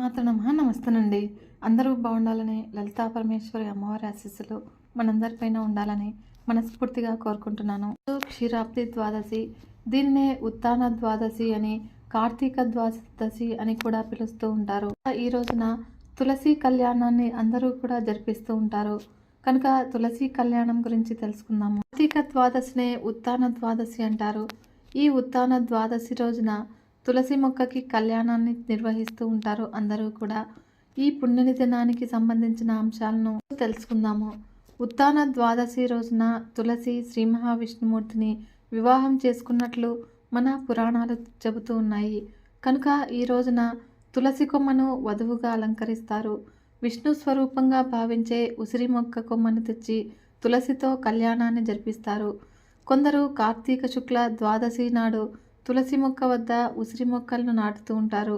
మాత్రం నమస్తేనండి. అందరూ బాగుండాలని లలితా పరమేశ్వరి అమ్మవారి ఆశీస్సులు మనందరిపైన ఉండాలని మనస్ఫూర్తిగా కోరుకుంటున్నాను. క్షీరాబ్ది ద్వాదశి దీన్నే ఉత్తాన ద్వాదశి అని కార్తీక ద్వాదశి అని కూడా పిలుస్తూ ఉంటారు. ఈ రోజున తులసి కళ్యాణాన్ని అందరూ కూడా జరిపిస్తూ ఉంటారు. కనుక తులసి కళ్యాణం గురించి తెలుసుకుందాము. కార్తీక ద్వాదశినే ఉత్తాన ద్వాదశి అంటారు. ఈ ఉత్తాన ద్వాదశి రోజున తులసి మొక్కకి కళ్యాణాన్ని నిర్వహిస్తూ ఉంటారు అందరూ కూడా. ఈ పుణ్యని దినానికి సంబంధించిన అంశాలను తెలుసుకుందాము. ఉత్తాన ద్వాదశి రోజున తులసి శ్రీ మహావిష్ణుమూర్తిని వివాహం చేసుకున్నట్లు మన పురాణాలు చెబుతూ ఉన్నాయి. కనుక ఈ రోజున తులసి కొమ్మను వధువుగా అలంకరిస్తారు. విష్ణు స్వరూపంగా భావించే ఉసిరి మొక్క కొమ్మను తెచ్చి తులసితో కళ్యాణాన్ని జరిపిస్తారు. కొందరు కార్తీక శుక్ల ద్వాదశి నాడు తులసి మొక్క వద్ద ఉసిరి మొక్కలను నాటుతూ ఉంటారు.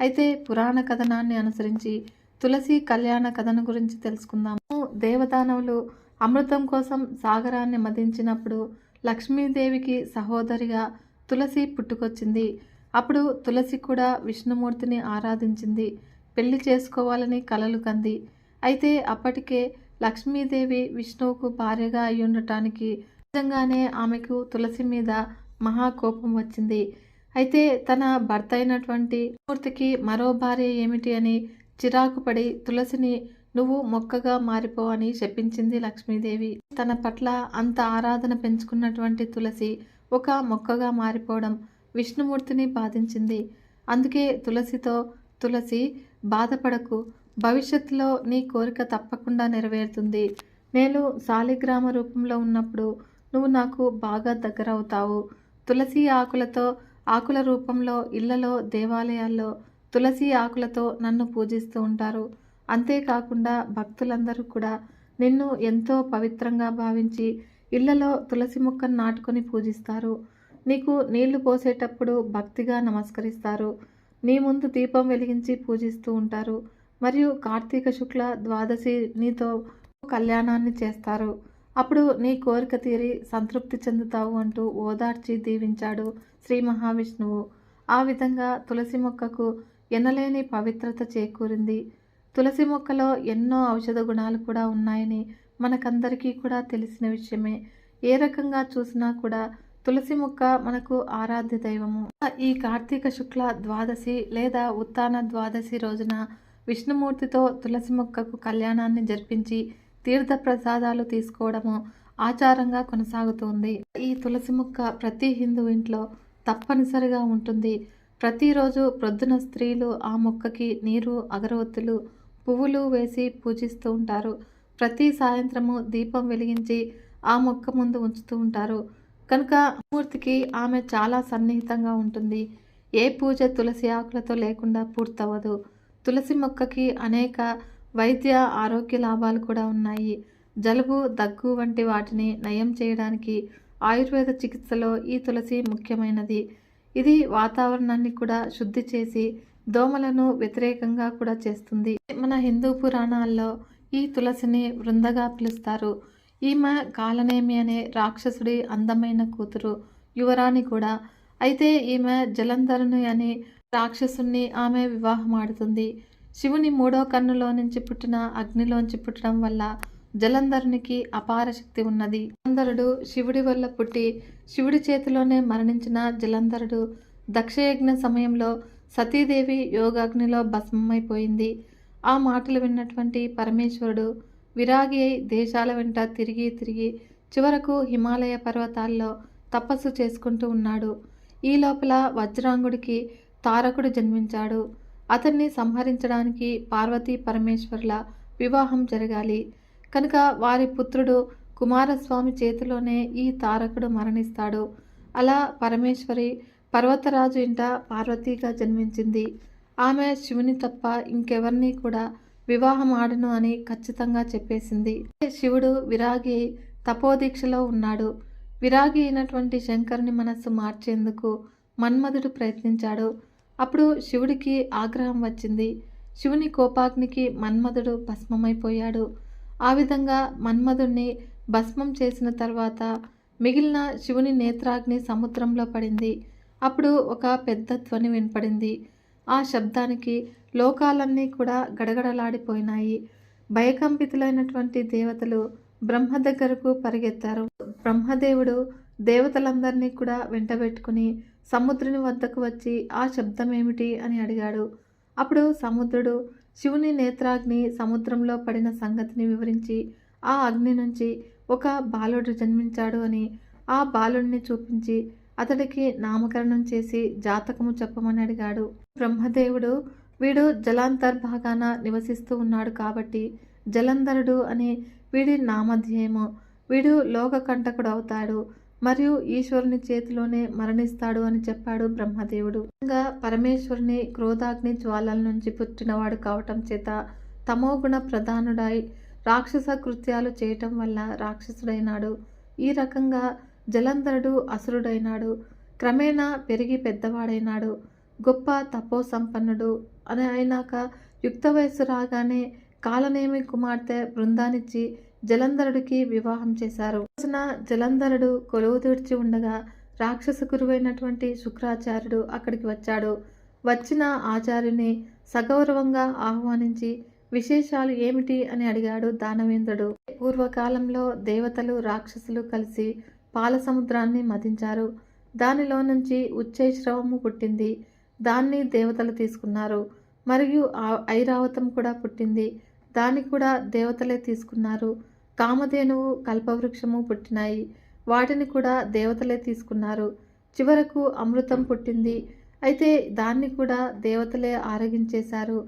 అయితే పురాణ కథనాన్ని అనుసరించి తులసి కళ్యాణ కథను గురించి తెలుసుకుందాము. దేవదానవులు అమృతం కోసం సాగరాన్ని మదించినప్పుడు లక్ష్మీదేవికి సహోదరిగా తులసి పుట్టుకొచ్చింది. అప్పుడు తులసి కూడా విష్ణుమూర్తిని ఆరాధించింది. పెళ్ళి చేసుకోవాలని కలలు కంది. అయితే అప్పటికే లక్ష్మీదేవి విష్ణువుకు భార్యగా అయ్యుండటానికి ఉండటానికి నిజంగానే ఆమెకు తులసి మీద మహాకోపం వచ్చింది. అయితే తన భర్త అయినటువంటి మూర్తికి మరో భార్య ఏమిటి అని చిరాకు పడి తులసిని నువ్వు మొక్కగా మారిపో అని శపించింది లక్ష్మీదేవి. తన పట్ల అంత ఆరాధన పెంచుకున్నటువంటి తులసి ఒక మొక్కగా మారిపోవడం విష్ణుమూర్తిని బాధించింది. అందుకే తులసితో తులసి బాధపడకు. భవిష్యత్తులో నీ కోరిక తప్పకుండా నెరవేరుతుంది. నేను శాలిగ్రామ రూపంలో ఉన్నప్పుడు నువ్వు నాకు బాగా దగ్గరవుతావు. తులసి ఆకులతో ఆకుల రూపంలో ఇళ్ళలో దేవాలయాల్లో తులసి ఆకులతో నన్ను పూజిస్తూ ఉంటారు. అంతేకాకుండా భక్తులందరూ కూడా నిన్ను ఎంతో పవిత్రంగా భావించి ఇళ్ళలో తులసి మొక్కను నాటుకొని పూజిస్తారు. నీకు నీళ్ళు పోసేటప్పుడు భక్తిగా నమస్కరిస్తారు. నీ ముందు దీపం వెలిగించి పూజిస్తూ ఉంటారు. మరియు కార్తీక శుక్ల ద్వాదశి నీతో కళ్యాణాన్ని చేస్తారు. అప్పుడు నీ కోరిక తీరి సంతృప్తి చెందుతావు అంటూ ఓదార్చి దీవించాడు శ్రీ మహావిష్ణువు. ఆ విధంగా తులసి మొక్కకు ఎనలేని పవిత్రత చేకూరింది. తులసి మొక్కలో ఎన్నో ఔషధ గుణాలు కూడా ఉన్నాయని మనకందరికీ కూడా తెలిసిన విషయమే. ఏ రకంగా చూసినా కూడా తులసి మొక్క మనకు ఆరాధ్య దైవము. ఈ కార్తీక శుక్ల ద్వాదశి లేదా ఉత్తాన ద్వాదశి రోజున విష్ణుమూర్తితో తులసి మొక్కకు కళ్యాణాన్ని జరిపించి తీర్థ ప్రసాదాలు తీసుకోవడము ఆచారంగా కొనసాగుతోంది. ఈ తులసి మొక్క ప్రతి హిందూ ఇంట్లో తప్పనిసరిగా ఉంటుంది. ప్రతిరోజు ప్రొద్దున స్త్రీలు ఆ మొక్కకి నీరు అగరవత్తులు పువ్వులు వేసి పూజిస్తూ ఉంటారు. ప్రతి సాయంత్రము దీపం వెలిగించి ఆ మొక్క ముందు ఉంచుతూ ఉంటారు. కనుక మూర్తికి ఆమె చాలా సన్నిహితంగా ఉంటుంది. ఏ పూజ తులసి ఆకులతో లేకుండా పూర్తవ్వదు. తులసి మొక్కకి అనేక వైద్య ఆరోగ్య లాభాలు కూడా ఉన్నాయి. జలుబు దగ్గు వంటి వాటిని నయం చేయడానికి ఆయుర్వేద చికిత్సలో ఈ తులసి ముఖ్యమైనది. ఇది వాతావరణాన్ని కూడా శుద్ధి చేసి దోమలను వ్యతిరేకంగా కూడా చేస్తుంది. మన హిందూ పురాణాల్లో ఈ తులసిని వృందగా పిలుస్తారు. ఈమె కాలనేమి అనే రాక్షసుడి అందమైన కూతురు యువరాణి కూడా. అయితే ఈమె జలంధరుని అనే రాక్షసుని ఆమె వివాహం ఆడుతుంది. శివుని మూడో కన్నులో నుంచి పుట్టిన అగ్నిలోంచి పుట్టడం వల్ల జలంధరునికి అపార శక్తి ఉన్నది. జలంధరుడు శివుడి వల్ల పుట్టి శివుడి చేతిలోనే మరణించిన జలంధరుడు దక్షయజ్ఞ సమయంలో సతీదేవి యోగాగ్నిలో భస్మమైపోయింది. ఆ మాటలు విన్నటువంటి పరమేశ్వరుడు విరాగి అయి దేశాల వెంట తిరిగి తిరిగి చివరకు హిమాలయ పర్వతాల్లో తపస్సు చేసుకుంటూ ఉన్నాడు. ఈ లోపల వజ్రాంగుడికి తారకుడు జన్మించాడు. అతన్ని సంహరించడానికి పార్వతీ పరమేశ్వర్ల వివాహం జరగాలి. కనుక వారి పుత్రుడు కుమారస్వామి చేతిలోనే ఈ తారకుడు మరణిస్తాడు. అలా పరమేశ్వరి పర్వతరాజు ఇంట పార్వతీగా జన్మించింది. ఆమె శివుని తప్ప ఇంకెవరిని కూడా వివాహం ఆడను అని ఖచ్చితంగా చెప్పేసింది. శివుడు విరాగి తపోదీక్షలో ఉన్నాడు. విరాగి అయినటువంటి శంకరుని మనస్సు మార్చేందుకు మన్మధుడు ప్రయత్నించాడు. అప్పుడు శివుడికి ఆగ్రహం వచ్చింది. శివుని కోపాగ్నికి మన్మధుడు భస్మమైపోయాడు. ఆ విధంగా మన్మధుడిని భస్మం చేసిన తర్వాత మిగిలిన శివుని నేత్రాగ్ని సముద్రంలో పడింది. అప్పుడు ఒక పెద్ద ధ్వని వినపడింది. ఆ శబ్దానికి లోకాలన్నీ కూడా గడగడలాడిపోయినాయి. భయకంపితులైనటువంటి దేవతలు బ్రహ్మ దగ్గరకు పరిగెత్తారు. బ్రహ్మదేవుడు దేవతలందరినీ కూడా వెంటబెట్టుకుని సముద్రుని వద్దకు వచ్చి ఆ శబ్దం ఏమిటి అని అడిగాడు. అప్పుడు సముద్రుడు శివుని నేత్రాగ్ని సముద్రంలో పడిన సంగతిని వివరించి ఆ అగ్ని నుంచి ఒక బాలుడు జన్మించాడు అని ఆ బాలుడిని చూపించి అతడికి నామకరణం చేసి జాతకము చెప్పమని అడిగాడు. బ్రహ్మదేవుడు వీడు జలాంతర్భాగాన నివసిస్తూ ఉన్నాడు కాబట్టి జలంధరుడు అని వీడి నామధ్యేయము వీడు లోకకంటకుడు అవుతాడు. మరియు ఈశ్వరుని చేతిలోనే మరణిస్తాడు అని చెప్పాడు బ్రహ్మదేవుడు. ఇంకా పరమేశ్వరుని క్రోధాగ్ని జ్వాలల నుంచి పుట్టినవాడు కావటం చేత తమోగుణ ప్రధానుడై రాక్షస కృత్యాలు చేయటం వల్ల రాక్షసుడైనాడు. ఈ రకంగా జలంధరుడు అసురుడైనాడు. క్రమేణా పెరిగి పెద్దవాడైనాడు. గొప్ప తపో సంపన్నుడు అని అయినాక యుక్త వయస్సు రాగానే కాలనేమి కుమార్తె బృందానిచ్చి జలంధరుడికి వివాహం చేశారు. రోజున జలంధరుడు కొలువు తీర్చి ఉండగా రాక్షస గురువైనటువంటి శుక్రాచార్యుడు అక్కడికి వచ్చాడు. వచ్చిన ఆచార్యుని సగౌరవంగా ఆహ్వానించి విశేషాలు ఏమిటి? అని అడిగాడు దానవేంద్రుడు. పూర్వకాలంలో దేవతలు రాక్షసులు కలిసి పాల సముద్రాన్ని మదించారు. దానిలో నుంచి ఉచ్చైశ్రవము పుట్టింది. దాన్ని దేవతలు తీసుకున్నారు. మరియు ఆ- ఐరావతం కూడా పుట్టింది. దాన్ని కూడా దేవతలే తీసుకున్నారు. కామధేనువు కల్పవృక్షము పుట్టినాయి. వాటిని కూడా దేవతలే తీసుకున్నారు. చివరకు అమృతం పుట్టింది. అయితే దాన్ని కూడా దేవతలే ఆరగించేశారు.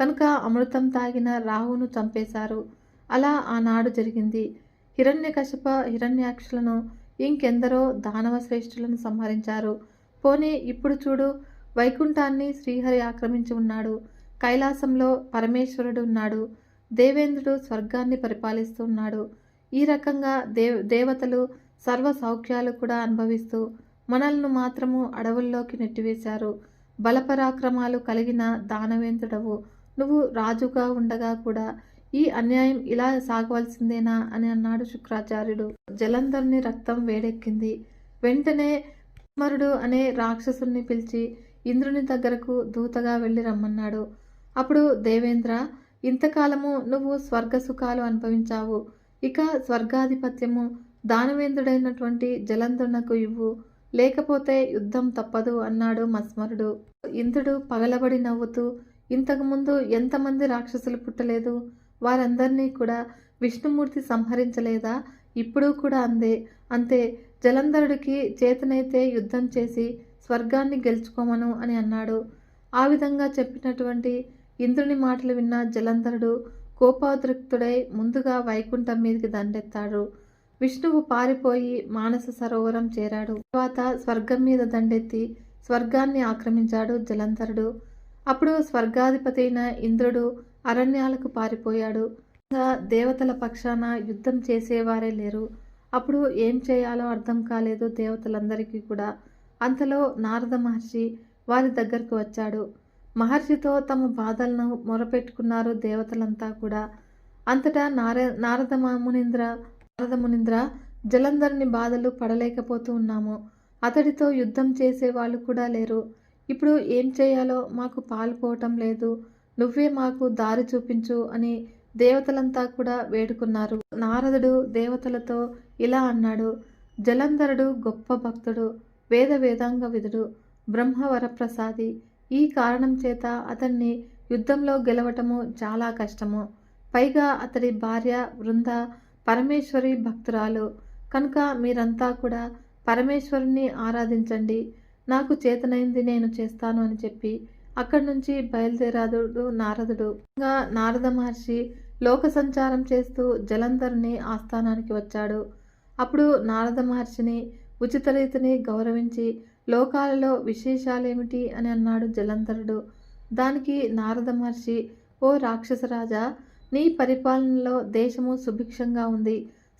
కనుక అమృతం తాగిన రాహును చంపేశారు. అలా ఆనాడు జరిగింది. హిరణ్యకశప హిరణ్యాక్షులను ఇంకెందరో దానవ శ్రేష్ఠులను సంహరించారు. పోనీ ఇప్పుడు చూడు వైకుంఠాన్ని శ్రీహరి ఆక్రమించి ఉన్నాడు. కైలాసంలో పరమేశ్వరుడు ఉన్నాడు. దేవేంద్రుడు స్వర్గాన్ని పరిపాలిస్తున్నాడు. ఈ రకంగా దేవ దేవతలు సర్వ సౌఖ్యాలు కూడా అనుభవిస్తూ మనల్ని మాత్రము అడవుల్లోకి నెట్టివేశారు. బలపరాక్రమాలు కలిగిన దానవేంద్రుడవు. నువ్వు రాజుగా ఉండగా కూడా ఈ అన్యాయం ఇలా సాగవలసిందేనా అని అన్నాడు శుక్రాచార్యుడు. జలంధర్ని రక్తం వేడెక్కింది. వెంటనే కుమరుడు అనే రాక్షసుని పిలిచి ఇంద్రుని దగ్గరకు దూతగా వెళ్ళి రమ్మన్నాడు. అప్పుడు దేవేంద్ర ఇంతకాలము నువ్వు స్వర్గ సుఖాలు అనుభవించావు. ఇక స్వర్గాధిపత్యము దానవేంద్రుడైనటువంటి జలంధునకు ఇవ్వు. లేకపోతే యుద్ధం తప్పదు అన్నాడు మస్మరుడు. ఇంద్రుడు పగలబడి నవ్వుతూ ఇంతకుముందు ఎంతమంది రాక్షసులు పుట్టలేదు? వారందరినీ కూడా విష్ణుమూర్తి సంహరించలేదా? ఇప్పుడు కూడా అందే. అంతే జలంధరుడికి చేతనైతే యుద్ధం చేసి స్వర్గాన్ని గెలుచుకోమను అని అన్నాడు. ఆ విధంగా చెప్పినటువంటి ఇంద్రుని మాటలు విన్న జలంధరుడు కోపోద్రిక్తుడై ముందుగా వైకుంఠం మీదకి దండెత్తాడు. విష్ణువు పారిపోయి మానస సరోవరం చేరాడు. తర్వాత స్వర్గం మీద దండెత్తి స్వర్గాన్ని ఆక్రమించాడు జలంధరుడు. అప్పుడు స్వర్గాధిపతి అయిన ఇంద్రుడు అరణ్యాలకు పారిపోయాడు. ఇంకా దేవతల పక్షాన యుద్ధం చేసేవారే లేరు. అప్పుడు ఏం చేయాలో అర్థం కాలేదు దేవతలందరికీ కూడా. అంతలో నారద మహర్షి వారి దగ్గరకు వచ్చాడు. మహర్షితో తమ బాధలను మొరపెట్టుకున్నారు దేవతలంతా కూడా. అంతటా నార నారద మునీంద్ర నారద మునింద్ర జలంధర్ని బాధలు పడలేకపోతూ ఉన్నాము. అతడితో యుద్ధం చేసే వాళ్ళు కూడా లేరు. ఇప్పుడు ఏం చేయాలో మాకు పాలుపోవటం లేదు. నువ్వే మాకు దారి చూపించు అని దేవతలంతా కూడా వేడుకున్నారు. నారదుడు దేవతలతో ఇలా అన్నాడు. జలంధరుడు గొప్ప భక్తుడు వేద వేదాంగ విధుడు బ్రహ్మవరప్రసాది ప్రసాది ఈ కారణం చేత అతన్ని యుద్ధంలో గెలవటము చాలా కష్టము. పైగా అతడి భార్య బృంద పరమేశ్వరి భక్తురాలు. కనుక మీరంతా కూడా పరమేశ్వరుని ఆరాధించండి. నాకు చేతనైంది నేను చేస్తాను అని చెప్పి అక్కడి నుంచి బయలుదేరాదుడు నారదుడు. ఇంకా నారద మహర్షి లోక సంచారం చేస్తూ జలంధర్ని ఆస్థానానికి వచ్చాడు. అప్పుడు నారద మహర్షిని ఉచిత రీతిని గౌరవించి లోకాలలో విశేషాలేమిటి అని అన్నాడు జలంధరుడు. దానికి నారద మహర్షి ఓ రాక్షసరాజా నీ పరిపాలనలో దేశము సుభిక్షంగా ఉంది.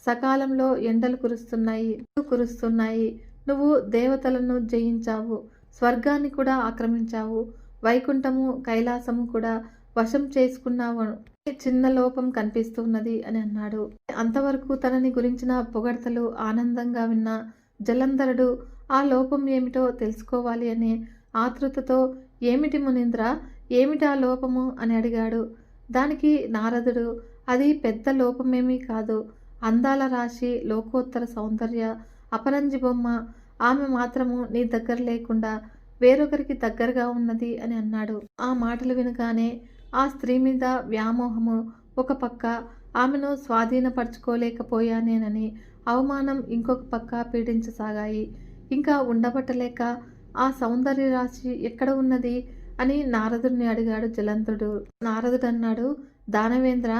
సకాలంలో ఎండలు కురుస్తున్నాయి కురుస్తున్నాయి. నువ్వు దేవతలను జయించావు స్వర్గాన్ని కూడా ఆక్రమించావు. వైకుంఠము కైలాసము కూడా వశం చేసుకున్నావు. చిన్న లోపం కనిపిస్తున్నది అని అన్నాడు. అంతవరకు తనని గురించిన పొగడ్తలు ఆనందంగా విన్న జలంధరుడు ఆ లోపం ఏమిటో తెలుసుకోవాలి అని ఆతృతతో ఏమిటి మునీంద్ర? ఆ లోపము? అని అడిగాడు. దానికి నారదుడు అది పెద్ద లోపమేమీ కాదు. అందాల రాశి లోకోత్తర సౌందర్య అపరంజి బొమ్మ ఆమె మాత్రము నీ దగ్గర లేకుండా వేరొకరికి దగ్గరగా ఉన్నది అని అన్నాడు. ఆ మాటలు వినగానే ఆ స్త్రీ మీద వ్యామోహము ఒక పక్క ఆమెను స్వాధీనపరచుకోలేకపోయానేనని అవమానం ఇంకొక పక్క పీడించసాగాయి. ఇంకా ఉండబట్టలేక ఆ సౌందర్య రాశి ఎక్కడ ఉన్నది అని నారదుడిని అడిగాడు జలంతుడు. నారదుడు అన్నాడు దానవేంద్ర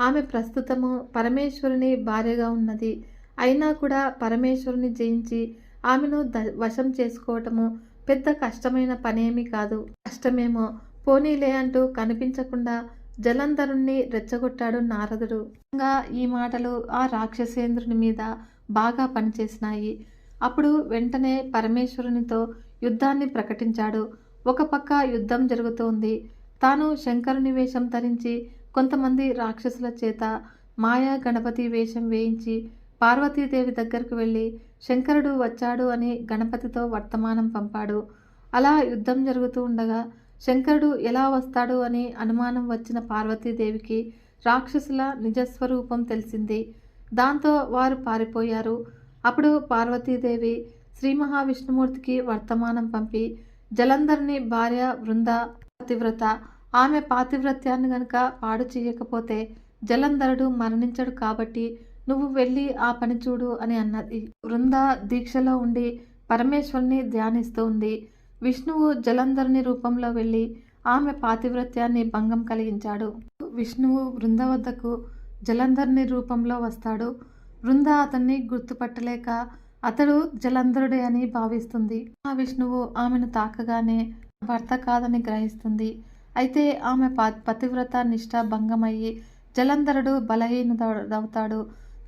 ఆమె ప్రస్తుతము పరమేశ్వరుని భార్యగా ఉన్నది. అయినా కూడా పరమేశ్వరుని జయించి ఆమెను ద వశం చేసుకోవటము పెద్ద కష్టమైన పనేమీ కాదు. కష్టమేమో పోనీలే అంటూ కనిపించకుండా జలంధరుణ్ణి రెచ్చగొట్టాడు నారదుడు. ఇంకా ఈ మాటలు ఆ రాక్షసేంద్రుని మీద బాగా పనిచేసినాయి. అప్పుడు వెంటనే పరమేశ్వరునితో యుద్ధాన్ని ప్రకటించాడు. ఒక పక్క యుద్ధం జరుగుతోంది. తాను శంకరుని వేషం ధరించి కొంతమంది రాక్షసుల చేత మాయా గణపతి వేషం వేయించి పార్వతీదేవి దగ్గరకు వెళ్ళి శంకరుడు వచ్చాడు అని గణపతితో వర్తమానం పంపాడు. అలా యుద్ధం జరుగుతూ ఉండగా శంకరుడు ఎలా వస్తాడు అని అనుమానం వచ్చిన పార్వతీదేవికి రాక్షసుల నిజస్వరూపం తెలిసింది. దాంతో వారు పారిపోయారు. అప్పుడు పార్వతీదేవి శ్రీ మహావిష్ణుమూర్తికి వర్తమానం పంపి జలంధర్ని భార్య వృంద పతివ్రత ఆమె పాతివ్రత్యాన్ని గనుక పాడు చేయకపోతే జలంధరుడు మరణించడు కాబట్టి నువ్వు వెళ్ళి ఆ పని చూడు అని అన్నది. వృంద దీక్షలో ఉండి పరమేశ్వరుని ధ్యానిస్తూ ఉంది. విష్ణువు జలంధరుని రూపంలో వెళ్ళి ఆమె పాతివ్రత్యాన్ని భంగం కలిగించాడు. విష్ణువు వృంద వద్దకు జలంధరుని రూపంలో వస్తాడు. వృంద అతన్ని గుర్తుపట్టలేక అతడు జలంధరుడే అని భావిస్తుంది. ఆ విష్ణువు ఆమెను తాకగానే భర్త కాదని గ్రహిస్తుంది. అయితే ఆమె ప పతివ్రత నిష్ఠ భంగమయ్యి జలంధరుడు బలహీనదవుతాడు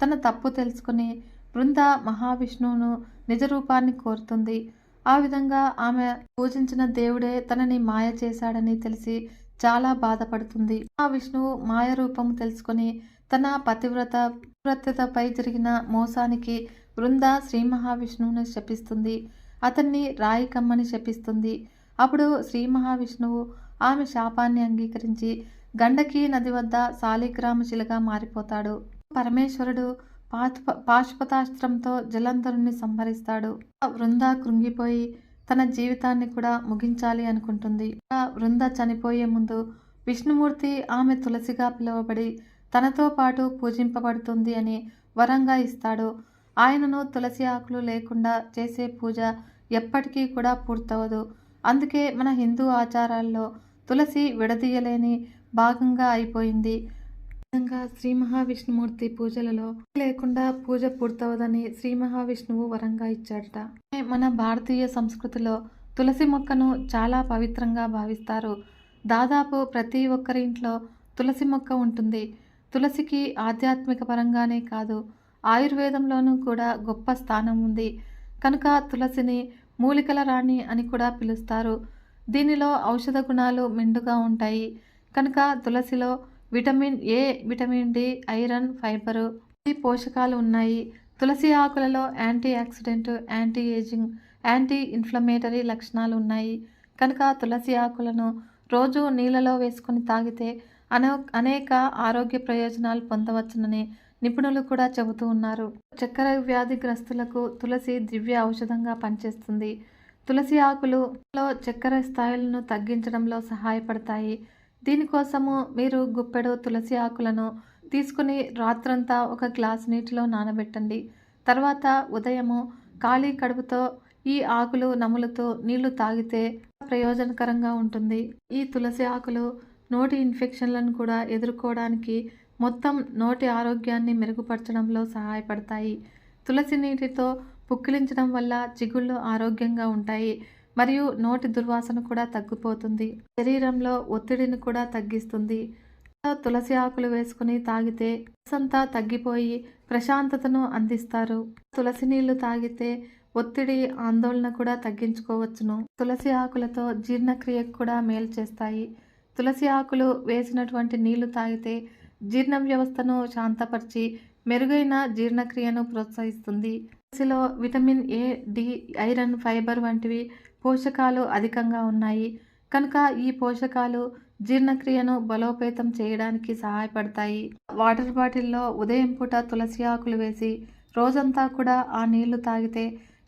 తన తప్పు తెలుసుకుని బృంద మహావిష్ణువును నిజ రూపాన్ని కోరుతుంది. ఆ విధంగా ఆమె పూజించిన దేవుడే తనని మాయ చేశాడని తెలిసి చాలా బాధపడుతుంది. ఆ విష్ణువు మాయ రూపం తెలుసుకొని తన పతివ్రత పతివ్రతపై జరిగిన మోసానికి బృంద శ్రీ మహావిష్ణువుని శపిస్తుంది. అతన్ని రాయి కమ్మని శపిస్తుంది. అప్పుడు శ్రీ మహావిష్ణువు ఆమె శాపాన్ని అంగీకరించి గండకీ నది వద్ద శాలిగ్రామ శిలగా మారిపోతాడు. పరమేశ్వరుడు పాత్ పాశుపతాస్త్రంతో జలంధరుణ్ణి సంహరిస్తాడు. ఆ వృంద కృంగిపోయి తన జీవితాన్ని కూడా ముగించాలి అనుకుంటుంది. ఆ వృంద చనిపోయే ముందు విష్ణుమూర్తి ఆమె తులసిగా పిలువబడి తనతో పాటు పూజింపబడుతుంది అని వరంగా ఇస్తాడు. ఆయనను తులసి ఆకులు లేకుండా చేసే పూజ ఎప్పటికీ కూడా పూర్తవదు. అందుకే మన హిందూ ఆచారాల్లో తులసి విడదీయలేని భాగంగా అయిపోయింది. విధంగా శ్రీ మహావిష్ణుమూర్తి పూజలలో లేకుండా పూజ పూర్తవదని శ్రీ మహావిష్ణువు వరంగా ఇచ్చాడట. మన భారతీయ సంస్కృతిలో తులసి మొక్కను చాలా పవిత్రంగా భావిస్తారు. దాదాపు ప్రతి ఒక్కరి ఇంట్లో తులసి మొక్క ఉంటుంది. తులసికి ఆధ్యాత్మిక పరంగానే కాదు ఆయుర్వేదంలోనూ కూడా గొప్ప స్థానం ఉంది. కనుక తులసిని మూలికల రాణి అని కూడా పిలుస్తారు. దీనిలో ఔషధ గుణాలు మెండుగా ఉంటాయి. కనుక తులసిలో vitamin A vitamin D iron fibre ఈ పోషకాలు ఉన్నాయి. తులసి ఆకులలో antioxidant anti ageing anti inflammatory లక్షణాలు ఉన్నాయి. కనుక తులసి ఆకులను రోజు నీళ్ళలో వేసుకొని తాగితే అనో అనేక ఆరోగ్య ప్రయోజనాలు పొందవచ్చునని నిపుణులు కూడా చెబుతూ ఉన్నారు. చక్కెర వ్యాధిగ్రస్తులకు తులసి దివ్య ఔషధంగా పనిచేస్తుంది. తులసి ఆకులులో చక్కెర స్థాయిలను తగ్గించడంలో సహాయపడతాయి. దీనికోసము మీరు గుప్పెడు తులసి ఆకులను తీసుకుని రాత్రంతా ఒక గ్లాస్ నీటిలో నానబెట్టండి. తర్వాత ఉదయము ఖాళీ కడుపుతో ఈ ఆకులు నములుతూ నీళ్ళు తాగితే ప్రయోజనకరంగా ఉంటుంది. ఈ తులసి ఆకులు నోటి ఇన్ఫెక్షన్లను కూడా ఎదుర్కోవడానికి మొత్తం నోటి ఆరోగ్యాన్ని మెరుగుపరచడంలో సహాయపడతాయి. తులసి నీటితో పుక్కిలించడం వల్ల చిగుళ్ళు ఆరోగ్యంగా ఉంటాయి మరియు నోటి దుర్వాసన కూడా తగ్గిపోతుంది. శరీరంలో ఒత్తిడిని కూడా తగ్గిస్తుంది. తులసి ఆకులు వేసుకుని తాగితే అంతా తగ్గిపోయి ప్రశాంతతను అందిస్తారు. తులసి నీళ్ళు తాగితే ఒత్తిడి ఆందోళన కూడా తగ్గించుకోవచ్చును. తులసి ఆకులతో జీర్ణక్రియకు కూడా మేలు చేస్తాయి. తులసి ఆకులు వేసినటువంటి నీళ్ళు తాగితే జీర్ణ వ్యవస్థను శాంతపరిచి మెరుగైన జీర్ణక్రియను ప్రోత్సహిస్తుంది. తులసిలో vitamin A D iron fibre వంటివి పోషకాలు అధికంగా ఉన్నాయి. కనుక ఈ పోషకాలు జీర్ణక్రియను బలోపేతం చేయడానికి సహాయపడతాయి. వాటర్ బాటిల్లో ఉదయం పూట తులసి ఆకులు వేసి రోజంతా కూడా ఆ నీళ్ళు తాగితే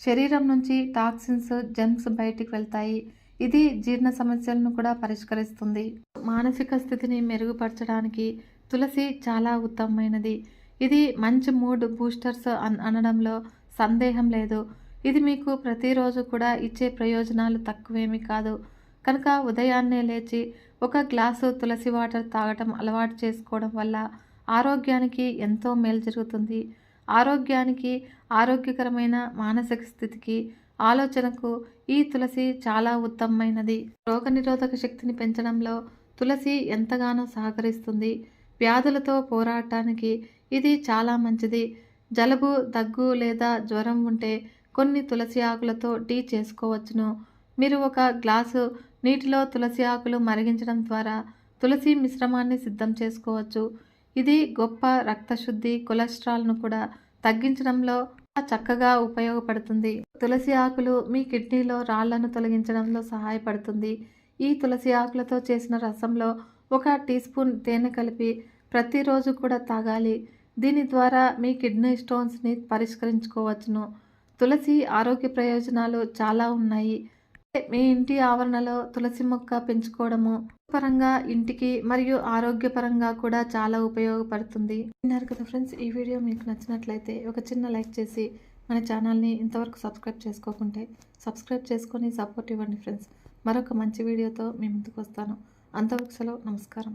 శరీరం నుంచి టాక్సిన్స్ జెమ్స్ బయటికి వెళ్తాయి. ఇది జీర్ణ సమస్యలను కూడా పరిష్కరిస్తుంది. మానసిక స్థితిని మెరుగుపరచడానికి తులసి చాలా ఉత్తమమైనది. ఇది మంచి మూడ్ బూస్టర్స్ అన్- అనడంలో సందేహం లేదు. ఇది మీకు ప్రతిరోజు కూడా ఇచ్చే ప్రయోజనాలు తక్కువేమీ కాదు. కనుక ఉదయాన్నే లేచి ఒక గ్లాసు తులసి వాటర్ తాగటం అలవాటు చేసుకోవడం వల్ల ఆరోగ్యానికి ఎంతో మేలు జరుగుతుంది. ఆరోగ్యానికి ఆరోగ్యకరమైన మానసిక స్థితికి ఆలోచనకు ఈ తులసి చాలా ఉత్తమమైనది. రోగనిరోధక శక్తిని పెంచడంలో తులసి ఎంతగానో సహకరిస్తుంది. వ్యాధులతో పోరాటానికి ఇది చాలా మంచిది. జలుబు దగ్గు లేదా జ్వరం ఉంటే కొన్ని తులసి ఆకులతో టీ చేసుకోవచ్చును. మీరు ఒక గ్లాసు నీటిలో తులసి ఆకులు మరిగించడం ద్వారా తులసి మిశ్రమాన్ని సిద్ధం చేసుకోవచ్చు. ఇది గొప్ప రక్తశుద్ధి కొలెస్ట్రాల్ను కూడా తగ్గించడంలో చక్కగా ఉపయోగపడుతుంది. తులసి ఆకులు మీ కిడ్నీలో రాళ్ళను తొలగించడంలో సహాయపడుతుంది. ఈ తులసి ఆకులతో చేసిన రసంలో ఒక టీ స్పూన్ తేనె కలిపి ప్రతిరోజు కూడా తాగాలి. దీని ద్వారా మీ కిడ్నీ స్టోన్స్ని పరిష్కరించుకోవచ్చును. తులసి ఆరోగ్య ప్రయోజనాలు చాలా ఉన్నాయి. మీ ఇంటి ఆవరణలో తులసి మొక్క పెంచుకోవడము పరంగా ఇంటికి మరియు ఆరోగ్యపరంగా కూడా చాలా ఉపయోగపడుతుంది. విన్నారు కదా ఫ్రెండ్స్ ఈ వీడియో మీకు నచ్చినట్లయితే ఒక చిన్న లైక్ చేసి మన ఛానల్ని ఇంతవరకు సబ్స్క్రైబ్ చేసుకోకుంటే సబ్స్క్రైబ్ చేసుకొని సపోర్ట్ ఇవ్వండి ఫ్రెండ్స్. మరొక మంచి వీడియోతో మీ ముందుకు వస్తాను. అంతవరకు సెలవు నమస్కారం.